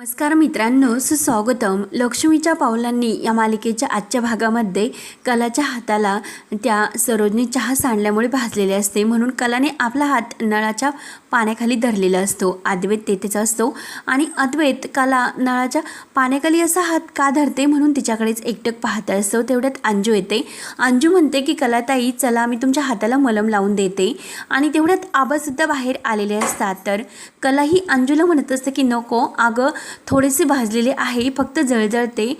नमस्कार मित्रांनो सुस्वागतम. लक्ष्मीच्या पावलांनी या मालिकेच्या आजच्या भागामध्ये कलाच्या हाताला त्या सरोजनी चहा सांडल्यामुळे भाजलेले असते म्हणून कलाने आपला हात नळाच्या पाण्याखाली धरलेला असतो. अद्वैत तेथेच असतो आणि अद्वैत कला नळाच्या पाण्याखाली असा हात का धरते म्हणून तिच्याकडेच एकटक पाहत असतो. तेवढ्यात अंजू येते. अंजू म्हणते की कलाताई चला मी तुमच्या हाताला मलम लावून देते. आणि तेवढ्यात आबासुद्धा बाहेर आलेले असतात. तर कला ही अंजूला म्हणत असते की नको अगं थोडेसे भाजलेले आहे. फक्त जळजळते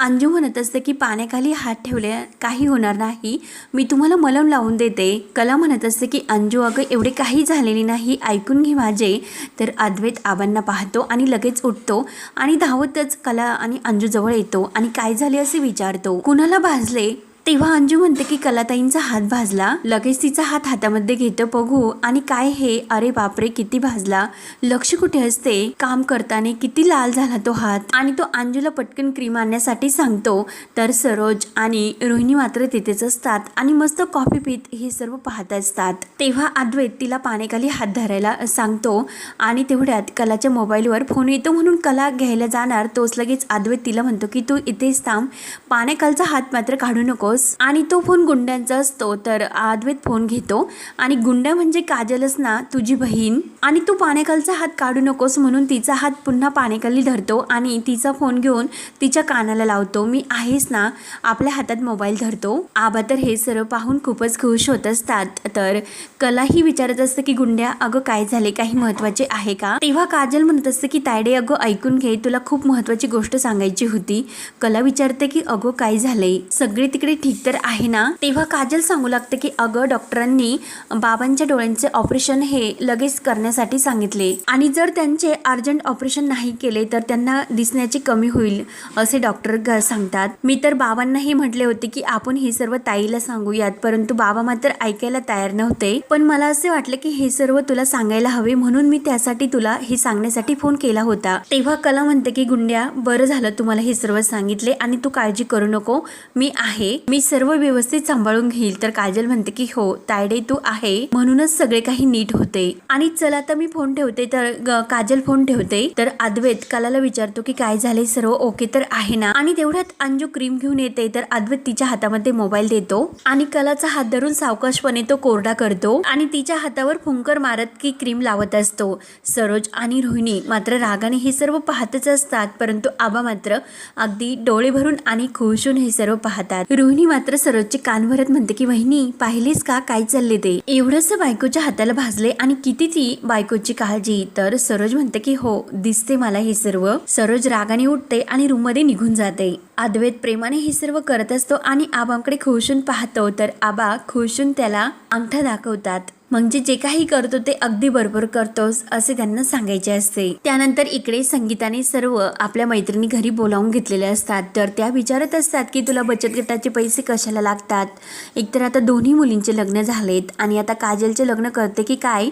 अंजू म्हणत असते की पाण्याखाली हात ठेवले काही होणार नाही. मी तुम्हाला मलम लावून देते. कला म्हणत असते की अंजू अगं एवढे काही झालेले नाही. ऐकून घे माझे. तर अद्वैत आबांना पाहतो आणि लगेच उठतो आणि धावतच कला आणि अंजू जवळ येतो आणि काय झाले असे विचारतो. कुणाला भाजले? तेव्हा अंजू म्हणते की कलाताईंचा हात भाजला. लगेच तिचा हात हातामध्ये घेतं बघू. आणि काय हे? अरे बापरे किती भाजला. लक्ष कुठे असते? काम करताना किती लाल झाला तो हात. आणि तो अंजूला पटकन क्रीम आणण्यासाठी सांगतो. तर सरोज आणि रोहिणी मात्र तिथेच असतात आणि मस्त कॉफी पीत हे सर्व पाहत असतात. तेव्हा अद्वैत तिला पाण्याखाली हात धरायला सांगतो. आणि तेवढ्यात कलाच्या मोबाईलवर फोन येतो म्हणून कला घ्यायला जाणार. तोच लगेच अद्वैत तिला म्हणतो की तू इथेच थांब. पाण्याखालचा हात मात्र काढू नकोस आणि तो फोन गुंड्यांचा असतो तर अद्वैत फोन घेतो. आणि गुंड्या म्हणजे काजलच ना तुझी बहीण. आणि तू पाण्याखालचा हात काढू नकोस म्हणून तिचा हात पुन्हा पाण्याखाली धरतो आणि तिचा फोन घेऊन तिच्या कानाला लावतो. मी आहेस ना आपल्या हातात मोबाईल धरतो. आबा तर हे सर्व पाहून खूपच खुश होत असतात. तर कलाही विचारत असतं की गुंड्या अगं काय झाले? काही महत्त्वाचे आहे का? तेव्हा काजल म्हणत असते की तायडे अगं ऐकून घे. तुला खूप महत्वाची गोष्ट सांगायची होती. कला विचारते की अगं काय झालंय? सगळे तिकडे ठीक तर आहे ना? तेव्हा काजल सांगू लागते की अगं डॉक्टरांनी बाबांच्या डोळ्यांचे ऑपरेशन हे लगेच करण्यासाठी सांगितले. आणि जर त्यांचे अर्जंट ऑपरेशन नाही केले तर त्यांना दिसण्याची कमी होईल असे डॉक्टर सांगतात. मी तर बाबांनाही म्हटले होते की आपण हे सर्व ताईला सांगूयात परंतु बाबा मात्र ऐकायला तयार नव्हते. पण मला असे वाटले की हे सर्व तुला सांगायला हवे म्हणून मी त्यासाठी तुला हे सांगण्यासाठी फोन केला होता. तेव्हा कला म्हणते की गुंड्या बरं झालं तुम्हाला हे सर्व सांगितले आणि तू काळजी करू नको. मी आहे. मी सर्व व्यवस्थित सांभाळून घेईल. तर काजल म्हणते की हो तायडे तू आहे. म्हणूनच सगळे काही नीट होते. आणि चला आता मी फोन ठेवते. तर काजल फोन ठेवते. तर अद्वैत कलाला विचारतो की काय झाले सर्व? ओके तर आहे ना? आणि तेवढ्यात अंजू क्रीम घेऊन येते. तर अद्वैत तिच्या हातामध्ये मोबाईल देतो. आणि कलाचा हात धरून सावकाशपणे तो कोरडा करतो. आणि तिच्या हातावर फुंकर मारत की क्रीम लावत असतो. सरोज आणि रोहिणी मात्र रागाने हे सर्व पाहतच असतात. परंतु आबा मात्र अगदी डोळे भरून आणि खुशून हे सर्व पाहतात. रोहिणी मात्र सरोजचे कान भरत म्हणते की वहिनी पाहिलीस का? काय चालले ते? एवढंच बायकोच्या हाताला भाजले आणि किती ती बायकोची काळजी. तर सरोज म्हणते की हो दिसते मला हे सर्व. सरोज रागाने उठते आणि रूममध्ये निघून जाते. अद्वैत प्रेमाने हे सर्व करत असतो आणि आबांकडे खुशून पाहतो. तर आबा खुशून त्याला अंगठा दाखवतात. म्हणजे जे काही करतो ते अगदी बरोबर करतोस असे त्यांना सांगायचे असते. त्यानंतर इकडे संगीताने सर्व आपल्या मैत्रिणी घरी बोलावून घेतलेले असतात. तर त्या विचारत असतात की तुला बचत गटाचे पैसे कशाला लागतात? एकतर आता दोन्ही मुलींचे लग्न झालेत आणि आता काजलचे लग्न करते की काय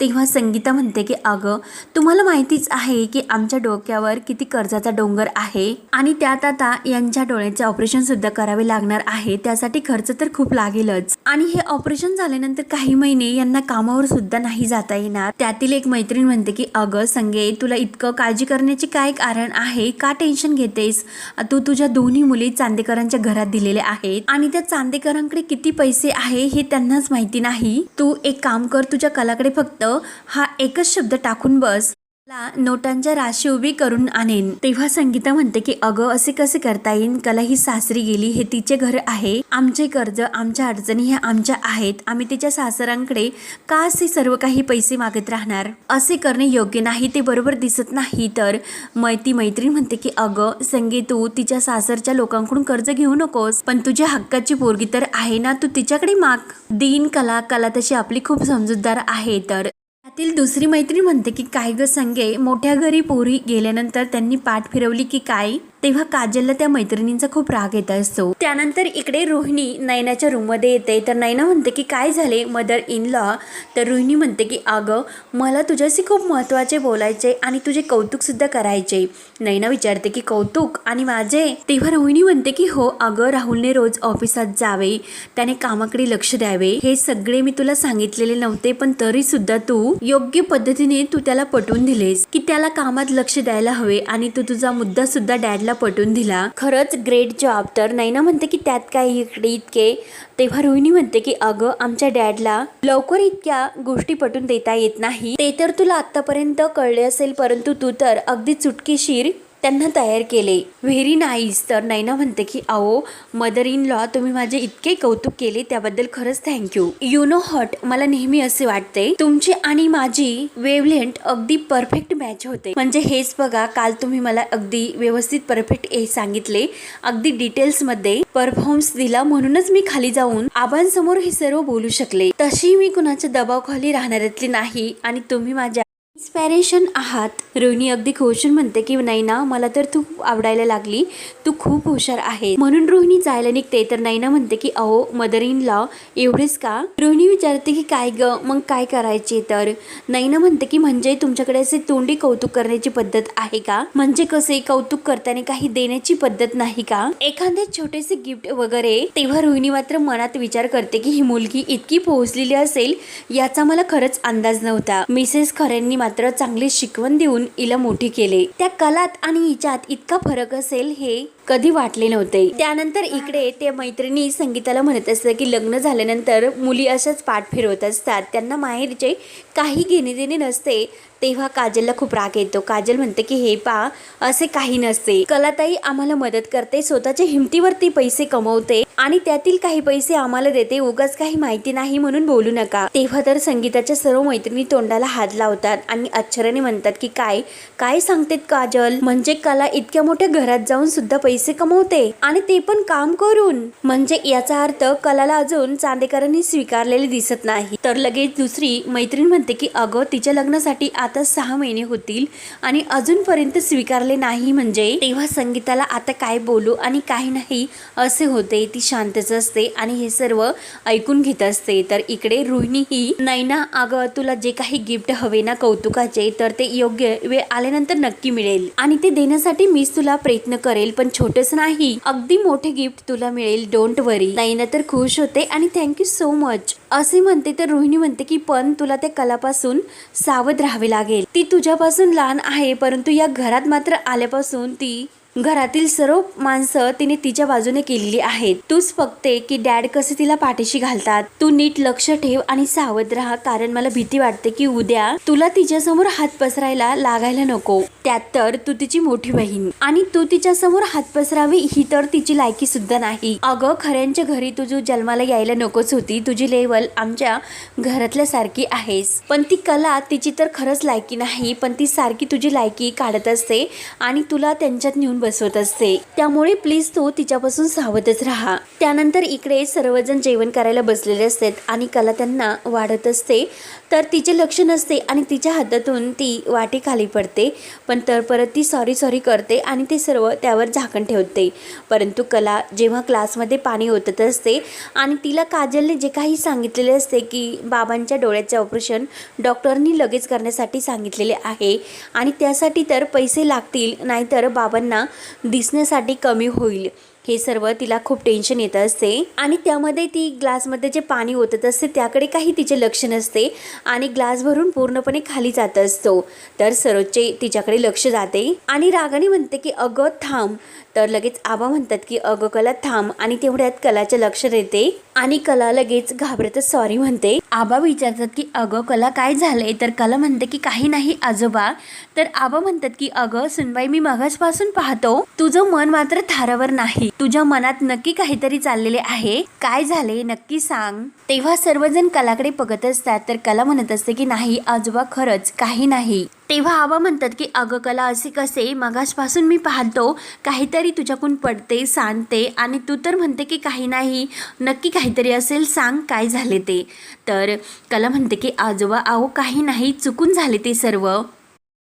तेव्हा संगीता म्हणते की अगं तुम्हाला माहितीच आहे की आमच्या डोक्यावर किती कर्जाचा डोंगर आहे आणि त्यात आता यांच्या डोळ्याचे ऑपरेशन सुद्धा करावे लागणार आहे. त्यासाठी खर्च तर खूप लागेलच. आणि हे ऑपरेशन झाल्यानंतर काही महिने यांना कामावर सुद्धा नाही जाता येणार. त्यातील एक मैत्रीण म्हणते की अगं संगे तुला इतकं काळजी करण्याचे काय कारण आहे? का टेन्शन घेतेस? तू तुझ्या दोन्ही मुली चांदेकरांच्या घरात दिलेले आहेत आणि त्या चांदेकरांकडे किती पैसे आहे हे त्यांनाच माहिती नाही? तू एक काम कर तुझ्या कलाकडे फक्त हा एकच शब्द टाकून बस. ला नोटांच्या राशी उभी करून आणेन. तेव्हा संगीता म्हणते की अगं असे कसे करता येईल कला ही सासरी गेली हे तिचे घर आहे. आमचे कर्ज आमच्या अडचणी ह्या आमच्या आहेत. आम्ही तिच्या सासरांकडे का असे सर्व काही पैसे मागत राहणार? असे करणे योग्य नाही ते बरोबर दिसत नाही. तर मैती मैत्रीण म्हणते की अगं संगे तू तिच्या सासरच्या लोकांकडून कर्ज घेऊ नकोस. पण तुझ्या हक्काची पोरगी तर आहे ना तू तिच्याकडे माग. दिन कला कला तशी आपली खूप समजूतदार आहे. तर त्यातील दुसरी मैत्रीण म्हणते की काय ग संगे मोठ्या घरी पोरी गेल्यानंतर त्यांनी पाठ फिरवली की काय? तेव्हा काजलला त्या मैत्रिणींचा खूप राग येत असतो. त्यानंतर इकडे रोहिणी नयनाच्या रूममध्ये येते. तर नयना म्हणते की काय झाले मदर इन लॉ? तर रोहिणी म्हणते की अगं मला तुझ्याशी खूप महत्त्वाचे बोलायचे आणि तुझे कौतुक सुद्धा करायचे. नयना विचारते की कौतुक आणि माझे? तेव्हा रोहिणी म्हणते की हो अगं राहुलने रोज ऑफिसात जावे. त्याने कामाकडे लक्ष द्यावे. हे सगळे मी तुला सांगितलेले नव्हते पण तरी सुद्धा तू योग्य पद्धतीने तू त्याला पटवून दिलेस. की त्याला कामात लक्ष द्यायला हवे आणि तू तुझा मुद्दा सुद्धा डॅडला पटवून दिला. खरंच ग्रेट जॉब तर नैना म्हणते की त्यात काय इकडे इतके? तेव्हा रोहिणी म्हणते की अगं आमच्या डॅडला लवकर इतक्या गोष्टी पटवून देता येत नाही. ते तर तुला आतापर्यंत कळले असेल परंतु तू तर अगदी चुटकीशीर त्यांना तयार केले. Very nice. तर नैना म्हणते की अहो मदर इन लॉ तुम्ही माझे इतके कौतुक केले त्याबद्दल खरंच थँक्यू यु नो हॉट मला नेहमी असे वाटते तुमची आणि माझी वेवलेंट अगदी परफेक्ट मॅच होते. म्हणजे हेच बघा काल तुम्ही मला अगदी व्यवस्थित परफेक्ट हे सांगितले. अगदी डिटेल्समध्ये परफॉर्मन्स दिला म्हणूनच मी खाली जाऊन आबांसमोर हे सर्व बोलू शकले. तशी मी कुणाच्या दबावखाली राहणाऱ्यातली नाही आणि तुम्ही माझ्या इन्स्पायरेशन आहात. रोहिणी अगदी खुशून म्हणते की नैना मला तर तू आवडायला लागली. तू खूप हुशार आहे म्हणून रोहिणी जायला निघते. तर नैना म्हणते की अहो मदर इन लॉ एवढेच का? रोहिणी विचारते की काय ग? मग काय करायचे तर? नैना म्हणते की म्हणजे तुमच्याकडे असे तोंडी कौतुक करण्याची पद्धत आहे का? म्हणजे कसे कौतुक करताना काही देण्याची पद्धत नाही का? एखादे छोटेसे गिफ्ट वगैरे तेव्हा रोहिणी मात्र मनात विचार करते की ही मुलगी इतकी पोहोचलेली असेल याचा मला खरंच अंदाज नव्हता. मिसेस खऱ्यांनी मात्र चांगली शिकवण देऊन हिला मोठी केले. त्या कलात आणि हिच्यात इतका फरक असेल हे कधी वाटले नव्हते. त्यानंतर इकडे ते मैत्रिणी संगीताला म्हणत असतं की लग्न झाल्यानंतर मुली अशाच पाठ फिरवत असतात. त्यांना माहेरचे काही घेणे देणे नसते. तेव्हा काजलला खूप राग येतो. काजल म्हणते की हे पा असे काही नसते. कलाताई आम्हाला मदत करते स्वतःच्या हिमतीवरती पैसे कमवते आणि त्यातील काही पैसे आम्हाला देते. उगाच काही माहिती नाही म्हणून बोलू नका. तेव्हा तर संगीताच्या सर्व मैत्रिणी तोंडाला हात लावतात आणि आश्चर्याने म्हणतात की काय काय सांगतेत काजल? म्हणजे कला इतक्या मोठ्या घरात जाऊन सुद्धा पैसे पैसे कमवते आणि ते पण काम करून. म्हणजे याचा अर्थ कलाला अजून चांदेकरांनी स्वीकारलेले दिसत नाही. तर लगेच दुसरी मैत्रीण म्हणते की अगं तिच्या लग्नासाठी आता सहा महिने होतील आणि अजूनपर्यंत स्वीकारले नाही म्हणजे? तेव्हा संगीताला आता काय बोलू आणि काही नाही असे होते. ती शांतच असते आणि हे सर्व ऐकून घेत असते. तर इकडे रोहिणी ही नैना अगं तुला जे काही गिफ्ट हवे ना कौतुकाचे तर ते योग्य वेळ आल्यानंतर नक्की मिळेल आणि ते देण्यासाठी मीच तुला प्रयत्न करेल पण छोटस नाही अगदी मोठे गिफ्ट तुला मिळेल. डोंट वरी नाईना तर खुश होते आणि थँक्यू सो मच असे म्हणते तर रोहिणी म्हणते की पण तुला त्या कलापासून सावध राहावे लागेल. ती तुझ्यापासून लहान आहे परंतु या घरात मात्र आल्यापासून ती घरातील सर्व माणसं तिने तिच्या बाजूने केलेली आहेत. तूच बघते की डॅड कसे तिला पाठीशी घालतात. तू नीट लक्ष ठेव आणि सावध राहा. कारण मला भीती वाटते की उद्या तुला तिच्यासमोर हात पसरायला लागायला नको. त्यात तर तू तिची मोठी बहीण. आणि तू तिच्या समोर हात पसरावी ही तर तिची लायकी सुद्धा नाही. अगं खऱ्यांच्या घरी तुझी जन्माला यायला नकोच होती तुझी लेवल आमच्या घरातल्या सारखी आहेस. पण ती कला तिची तर खरंच लायकी नाही पण ती सारखी तुझी लायकी काढत असते आणि तुला त्यांच्यात नेऊन बसवत असते. त्यामुळे प्लीज तू तिच्यापासून सावधच राहा. त्यानंतर इकडे सर्वजण जेवण करायला बसलेले असतात आणि कला त्यांना वाढत असते. तर तिचे लक्ष नसते आणि तिच्या हातातून ती वाटी खाली पडते. पण तर परत ती सॉरी सॉरी करते आणि ते सर्व त्यावर झाकण ठेवते. परंतु कला जेव्हा क्लासमध्ये पाणी ओतत असते आणि तिला काजलने जे काही सांगितलेले असते की बाबांच्या डोळ्याचे ऑपरेशन डॉक्टरनी लगेच करण्यासाठी सांगितलेले आहे आणि त्यासाठी तर पैसे लागतील नाहीतर बाबांना दिसण्यासाठी कमी होईल. हे सर्व तिला खूप टेन्शन येत असते. आणि त्यामध्ये ती ग्लासमध्ये जे पाणी ओतत असते त्याकडे काही तिचे लक्ष नसते आणि ग्लास भरून पूर्णपणे खाली जात असतो. तर सरोजचे तिच्याकडे लक्ष जाते. आणि रागाने म्हणते की अगं थांब. तर लगेच आबा म्हणतात की अगं कला थांब. आणि तेवढ्यात कलाचे लक्ष देते. आणि कला लगेच घाबरतच सॉरी म्हणते. आबा विचारतात की अगं कला काय झालंय? तर कला म्हणते की काही नाही आजोबा. तर आबा म्हणतात की अगं सुनबाई मी मगासपासून पाहतो तुझं मन मात्र थारावर नाही. तुझ्या मनात नक्की काहीतरी चाललेले आहे? काय झाले? नक्की सांग. तेव्हा सर्वजण कलाकडे बघत असतात तर कला म्हणत असते की नाही आजोबा खरंच काही नाही. तेव्हा आबा म्हणतात की अगं कला असे कसे? मगासपासून मी पाहतो काहीतरी तुझ्याकडून पडते सांगते आणि तू तर म्हणते की काही नाही. नक्की काहीतरी असेल सांग काय झाले ते. तर कला म्हणते की आजोबा अहो काही नाही चुकून झाले ते सर्व.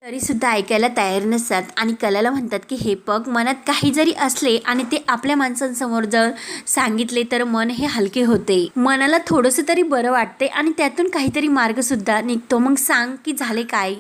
तरीसुद्धा ऐकायला तयार नसतात. आणि कलाला म्हणतात की हे पग मनात काही जरी असले आणि ते आपल्या माणसांसमोर जर सांगितले तर मन हे हलके होते. मनाला थोडंसं तरी बरं वाटते आणि त्यातून काहीतरी मार्गसुद्धा निघतो. मग सांग की झाले काय?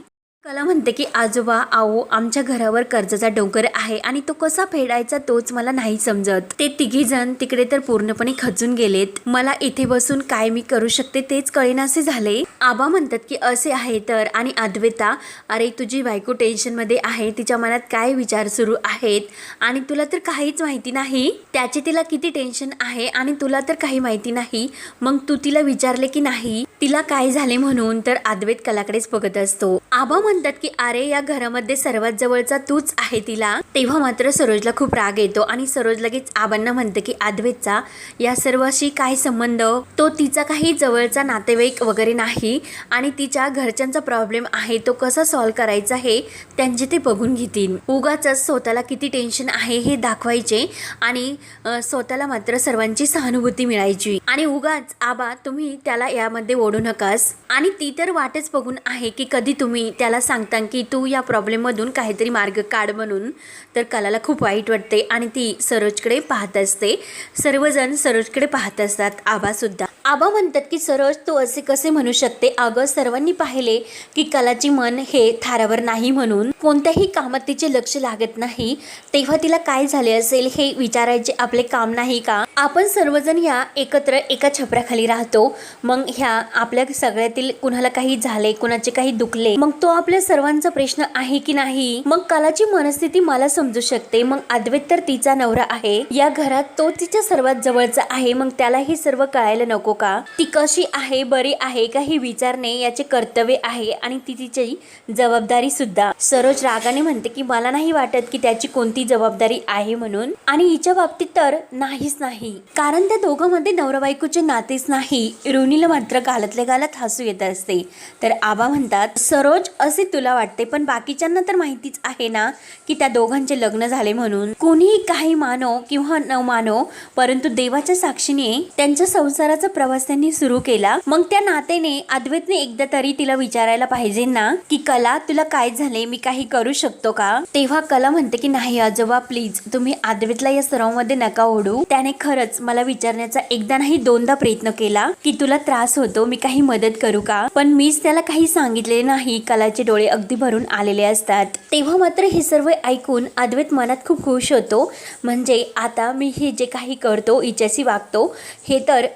कला म्हणते की आजोबा आओ आमच्या घरावर कर्जाचा डोंगर आहे आणि तो कसा फेडायचा तोच मला नाही समजत. ते तिघे जण तिकडे तर पूर्णपणे खचून गेलेत. मला इथे बसून काय मी करू शकते तेच कळेनासे झाले. आबा म्हणतात की असे आहे तर. आणि अद्वैता अरे तुझी बायको टेन्शनमध्ये आहे तिच्या मनात काय विचार सुरू आहेत? आणि तुला तर काहीच माहिती नाही? त्याचे तिला किती टेन्शन आहे आणि तुला तर काही माहिती नाही? मग तू तिला विचारले की नाही? तिला काय झाले म्हणून? तर अद्वैत कलाकडेच बघत असतो. आबा म्हणतात की अरे या घरामध्ये सर्वात जवळचा तूच आहे तिला. तेव्हा मात्र सरोजला खूप राग येतो आणि सरोज लगेच आबांना म्हणते की आद्वेतचा या सर्वाशी काय संबंध? तो तिचा काही जवळचा नातेवाईक वगैरे नाही आणि तिच्या घरच्यांचा प्रॉब्लेम आहे तो कसा सॉल्व्ह करायचा हे त्यांचे ते बघून घेतील. उगाच स्वतःला किती टेन्शन आहे हे दाखवायचे आणि स्वतःला मात्र सर्वांची सहानुभूती मिळायची. आणि उगाच आबा तुम्ही त्याला यामध्ये ओढू नकास. आणि ती तर वाटच बघून आहे की कधी तुम्ही त्याला सांगता की तू या प्रॉब्लेममधून काहीतरी मार्ग काढ म्हणून. तर कलाला खूप वाईट वाटते आणि ती सरोजकडे पाहत असते. सर्वजण सरोजकडे पाहत असतात आबासुद्धा आबा म्हणतात की सरळ तू असे कसे म्हणू शकते? अगं सर्वांनी पाहिले की कलाची मन हे थारावर नाही म्हणून. कोणत्याही कामात तिचे लक्ष लागत नाही. तेव्हा तिला काय झाले असेल हे विचारायचे आपले काम नाही का? आपण सर्वजण ह्या एकत्र एका छपराखाली राहतो. मग ह्या आपल्या सगळ्यातील कुणाला काही झाले कुणाचे काही दुखले मग तो आपल्या सर्वांचा प्रश्न आहे की नाही? मग कलाची मनस्थिती मला समजू शकते. मग अद्वैत तर तिचा नवरा आहे. या घरात तो तिच्या सर्वात जवळचा आहे. मग त्याला हे सर्व कळायला नको का? ती कशी आहे बरी आहे का हे विचारणे याचे कर्तव्य आहे आणि ती तिची जबाबदारी सुद्धा. सरोज रागाने म्हणते की मला नाही वाटत की त्याची कोणती जबाबदारी आहे म्हणून. आणि हिच्या बाबतीत तर नाहीच नाही. कारण त्या दोघांमध्ये नवरा बायकोचे नातेच नाही. रोनीला मात्र गालातल्या गालत हसू येत असते. तर आबा म्हणतात सरोज असे तुला वाटते पण बाकीच्यांना तर माहितीच आहे ना की त्या दोघांचे लग्न झाले म्हणून. कोणीही काही मानो किंवा न मानो परंतु देवाच्या साक्षीने त्यांच्या संसाराचा प्रवास त्यांनी सुरू केला. मग त्या नातेने अद्वैतने एकदा तरी तिला विचारायला पाहिजे ना की कला तुला काय झाले? मी काही करू शकतो का? तेव्हा कला म्हणते की नाही आजोबा प्लीज तुम्ही अद्वैतला या सरावमध्ये नका ओढू. त्याने खरंच मला विचारण्याचा एकदा नाही दोनदा प्रयत्न केला की तुला त्रास होतो मी काही मदत करू का? पण मीच त्याला काही सांगितले नाही कलाचे डोळे अगदी भरून आलेले असतात. तेव्हा मात्र हे सर्व ऐकून अद्वैत मनात खूप खुश होतो. म्हणजे आता मी हे जे काही करतो हिच्याशी वागतो हे तर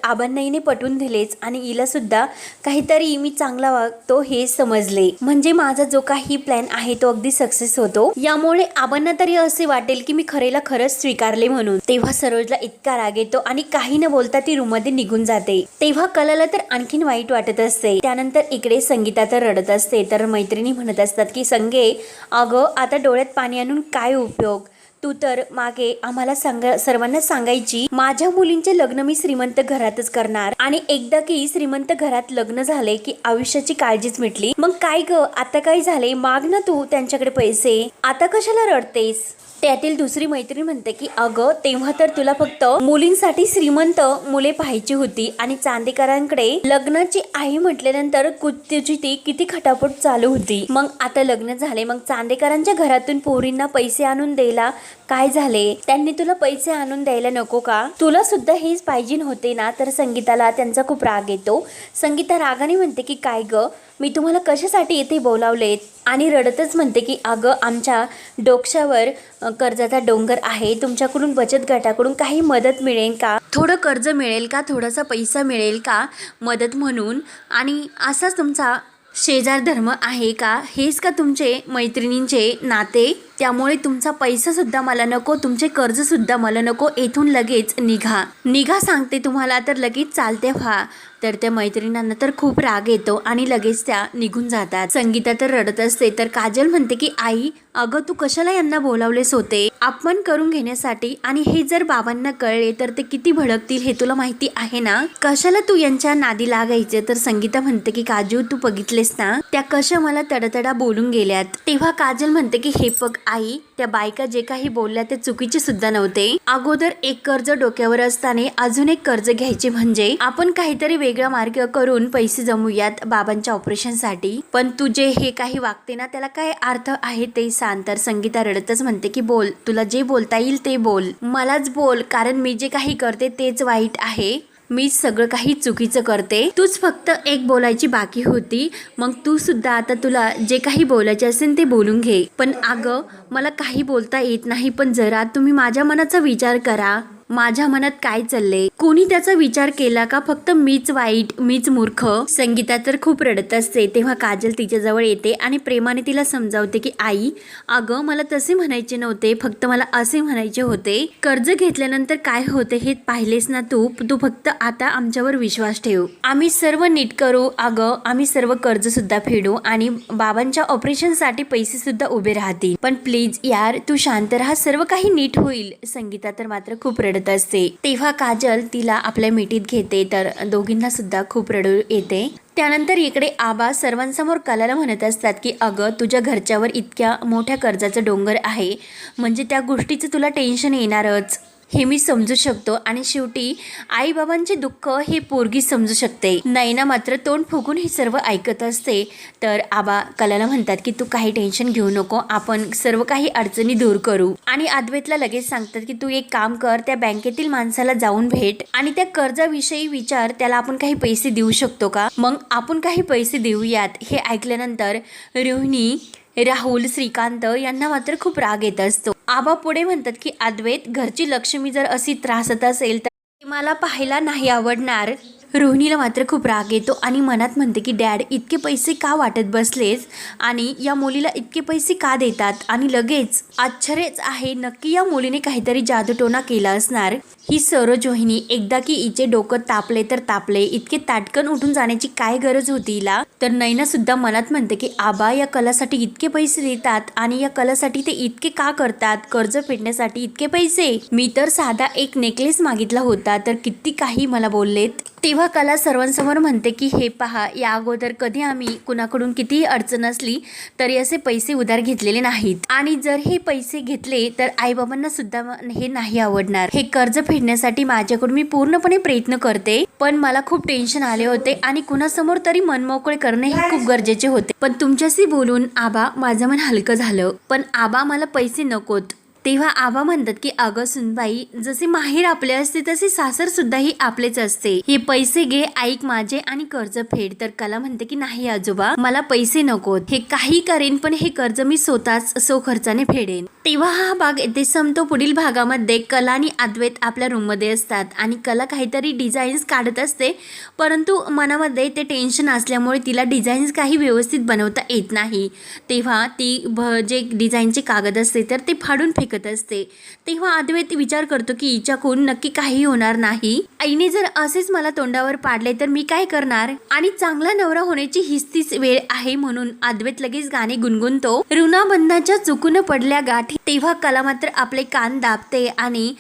तिने पटवून दिलेच आणि हिला सुद्धा काहीतरी मी चांगला वागतो हे समजले. म्हणजे माझा जो काही प्लॅन आहे तो अगदी सक्सेस होतो. यामुळे आबांना तरी असे वाटेल की मी खरेला खरंच स्वीकारले म्हणून. तेव्हा सरोजला इतका राग येतो आणि काही न बोलता ती रूममध्ये निघून जाते. तेव्हा कलाला तर आणखीन वाईट वाटत असते. त्यानंतर इकडे संगीता तर रडत असते. तर मैत्रिणी म्हणत असतात की संगे अगं आता डोळ्यात पाणी आणून काय उपयोग? तू तर मागे आम्हाला सांग सर्वांना सांगायची. माझ्या मुलींचे लग्न मी श्रीमंत घरातच करणार. आणि एकदा की श्रीमंत घरात लग्न झाले की आयुष्याची काळजीच मिटली. मग काय ग? आता काय झाले माग ना तू त्यांच्याकडे पैसे. आता कशाला रडतेस? त्यातील दुसरी मैत्रीण म्हणते की अगं तेव्हा तर तुला फक्त मुलींसाठी श्रीमंत मुले पाहायची होती आणि चांदेकरांकडे लग्नाची आई म्हटल्यानंतर कु- तुझी ती किती खटापट चालू होती. मग आता लग्न झाले मग चांदेकरांच्या घरातून पोरींना पैसे आणून द्यायला काय झाले? त्यांनी तुला पैसे आणून द्यायला नको का? तुला सुद्धा हेच पाहिजे होते ना? तर संगीताला त्यांचा खूप राग येतो. संगीता रागाने म्हणते की काय ग? मी तुम्हाला कशासाठी येथे बोलावलेत? आणि रडतच म्हणते की अगं आमच्या डोक्यावर कर्जाचा डोंगर आहे. तुमच्याकडून बचत गटाकडून काही मदत मिळेल का? थोडं कर्ज मिळेल का? थोडासा पैसा मिळेल का? मदत म्हणून. आणि असाच तुमचा शेजार धर्म आहे का? हेच का तुमचे मैत्रिणींचे नाते? त्यामुळे तुमचा पैसा सुद्धा मला नको तुमचे कर्ज सुद्धा मला नको येथून लगेच निघा. निघा सांगते तुम्हाला तर लगेच चालते व्हा. तर त्या मैत्रिणींना तर खूप राग येतो आणि लगेच त्या निघून जातात. संगीता तर रडत असते तर काजल म्हणते की आई अगं तू कशाला यांना बोलावलेस होते? अपमान करून घेण्यासाठी आणि हे जर बाबांना कळले तर ते किती भडकतील हे तुला माहिती आहे ना? कशाला तू यांच्या नादी लागायचे? तर संगीता म्हणते की काजू तू बघितलेस ना? त्या कशा मला तडतडा बोलून गेल्यात? तेव्हा काजल म्हणते की हे बघ आई त्या बायका जे काही बोलल्या ते चुकीचे सुद्धा नव्हते. अगोदर एक कर्ज डोक्यावर असताना अजून एक कर्ज घ्यायचे म्हणजे आपण काहीतरी वेगळा मार्ग करून पैसे जमूयात बाबांच्या ऑपरेशनसाठी. पण तू जे हे काही वागते ना त्याला काय अर्थ आहे ते सांग. तर संगीता रडतच म्हणते की बोल तुला जे बोलता येईल ते बोल. मलाच बोल कारण मी जे काही करते तेच वाईट आहे. मीच सगळं काही चुकीचं करते. तूच फक्त एक बोलायची बाकी होती. मग तू सुद्धा आता तुला जे काही बोलायचे असेल ते बोलून घे. पण अगं मला काही बोलता येत नाही पण जरा तुम्ही माझ्या मनाचा विचार करा. माझ्या मनात काय चाललंय? कोणी त्याचा विचार केला का? फक्त मीच वाईट मीच मूर्ख? संगीता तर खूप रडत असते तेव्हा काजल तिच्याजवळ येते आणि प्रेमाने तिला समजावते की आई अगं मला तसे म्हणायचे नव्हते फक्त मला असे म्हणायचे होते. कर्ज घेतल्यानंतर काय होते हे पाहिलेस ना तू? तू फक्त आता आमच्यावर विश्वास ठेव. आम्ही सर्व नीट करू. अगं आम्ही सर्व कर्ज सुद्धा फेडू आणि बाबांच्या ऑपरेशनसाठी पैसे सुद्धा उभे राहतील. पण प्लीज यार तू शांत राहा. सर्व काही नीट होईल. संगीता तर मात्र खूप रडत असते. तेव्हा काजल तिला आपल्या मिठीत घेते तर दोघींना सुद्धा खूप रडू येते. त्यानंतर इकडे आबा सर्वांसमोर कलाला म्हणत असतात की अगं तुझ्या घरच्यावर इतक्या मोठ्या कर्जाचं डोंगर आहे. म्हणजे त्या गोष्टीचं तुला टेन्शन येणारच. हे मी समजू शकतो आणि शेवटी आईबाबांचे दुःख हे पोरगी समजू शकते. नैना मात्र तोंड फुगून हे सर्व ऐकत असते. तर आबा कलाला म्हणतात की तू काही टेन्शन घेऊ नको. आपण सर्व काही अडचणी दूर करू. आणि अद्वैतला लगेच सांगतात की तू एक काम कर त्या बँकेतील माणसाला जाऊन भेट आणि त्या कर्जाविषयी विचार. त्याला आपण काही पैसे देऊ शकतो का? मग आपण काही पैसे देऊयात हे ऐकल्यानंतर रोहिणी राहुल श्रीकांत यांना मात्र खूप राग येत असतो. आबा पुढे म्हणतात की अद्वैत घरची लक्ष्मी जर अशी त्रासत असेल तर मला पाहायला नाही आवडणार. रोहिणीला मात्र खूप राग येतो आणि मनात म्हणते की डॅड इतके पैसे का वाटत बसलेस? आणि या मुलीला इतके पैसे का देतात? आणि लगेच आश्चर्यच आहे नक्की या मुलीने काहीतरी जादूटोना केला असणार. ही सरोजोहिनी एकदा की हिचे डोकं तापले तर तापले इतके ताटकन उठून जाण्याची काय गरज होती हिला? तर नैना सुद्धा मनात म्हणते की आबा या कलासाठी इतके पैसे देतात आणि या कलासाठी ते इतके का करतात? कर्ज फेडण्यासाठी इतके पैसे? मी तर साधा एक नेकलेस मागितला होता तर किती काही मला बोललेत. तेव्हा कला सर्वांसमोर म्हणते की हे पहा या अगोदर कधी आम्ही कुणाकडून कितीही अडचण असली तरी असे पैसे उधार घेतलेले नाहीत. आणि जर हे पैसे घेतले तर आईबाबांना सुद्धा हे नाही आवडणार. हे कर्ज फेडण्यासाठी माझ्याकडून मी पूर्णपणे प्रयत्न करते. पण मला खूप टेन्शन आले होते आणि कुणासमोर तरी मनमोकळे करणे हे खूप गरजेचे होते. पण तुमच्याशी बोलून आबा माझं मन हलकं झालं. पण आबा मला पैसे नकोत. तेव्हा आबा म्हणतात की अगं सुनबाई जसे माहेर आपले असते तसे सासरसुद्धा ही आपलेच असते. हे पैसे घे ऐक माझे आणि कर्ज फेड. तर कला म्हणते की नाही आजोबा मला पैसे नकोत हे काही करेन पण हे कर्ज मी स्वतःच सो खर्चाने फेडेन. तेव्हा हा भाग येथे संपतो. पुढील भागामध्ये कला आणि अद्वैत आपल्या रूममध्ये असतात आणि कला काहीतरी डिझाईन्स काढत असते परंतु मनामध्ये ते टेन्शन असल्यामुळे तिला डिझाईन्स काही व्यवस्थित बनवता येत नाही. तेव्हा ती भ जे डिझाईनचे कागद असते तर ते फाडून फेक फेकत असते. तेव्हा अद्वैत विचार करतो की हिच्याकून नक्की काही होणार नाही. आईने जर असेच मला तोंडावर पाडले तर मी काय करणार? आणि चांगला नवरा होण्याची हिस्तीच वेळ आहे म्हणून अद्वैत लगेच गाणे गुणगुणतो. ऋणाबंधाच्या चुकून पडल्या गाठी तेव्हा कला मात्र आपले कान दाबते आणि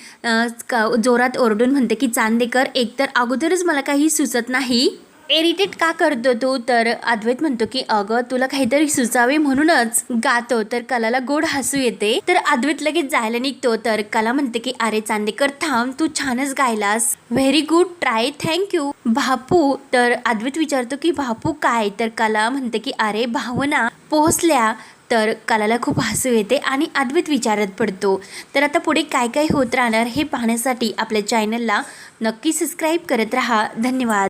जोरात ओरडून म्हणते की चांदेकर एकतर अगोदरच मला काही सुचत नाही. इरिटेट का करतो तू? तर अद्वैत म्हणतो की अगं तुला काहीतरी सुचावे म्हणूनच गातो तर कलाला गोड हसू येते. तर अद्वैत लगेच जायला निघतो तर कला म्हणते की अरे चांदेकर थांब तू छानच गायलास. Very good try thank you Bapu तर अद्वैत विचारतो की बापू काय? तर कला म्हणते की अरे भावना पोहोचल्या. तर कलाला खूप हसू येते आणि अद्वैत विचारत पडतो. तर आता पुढे काय काय होत राहणार हे पाहण्यासाठी आपल्या चॅनलला नक्की सबस्क्राईब करत राहा. धन्यवाद.